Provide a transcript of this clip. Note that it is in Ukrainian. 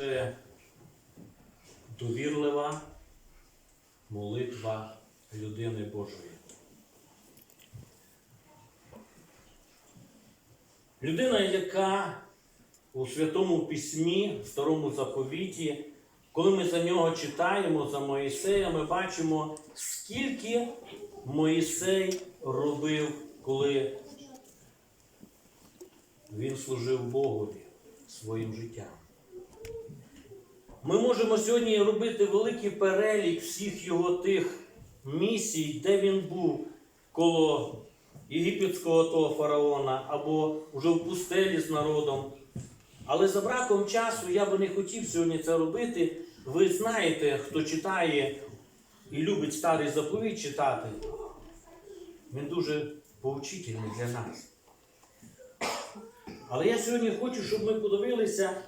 Це довірлива молитва людини Божої. Людина, яка у Святому Письмі, в Старому заповіті, коли ми за нього читаємо, за Моїсея, ми бачимо, скільки Моїсей робив, коли він служив Богові своїм життям. Ми можемо сьогодні робити великий перелік всіх його тих місій, де він був коло єгипетського того фараона або вже в пустелі з народом. Але за браком часу я би не хотів сьогодні це робити. Ви знаєте, хто читає і любить старий заповідь читати, він дуже поучительний для нас. Але я сьогодні хочу, щоб ми подивилися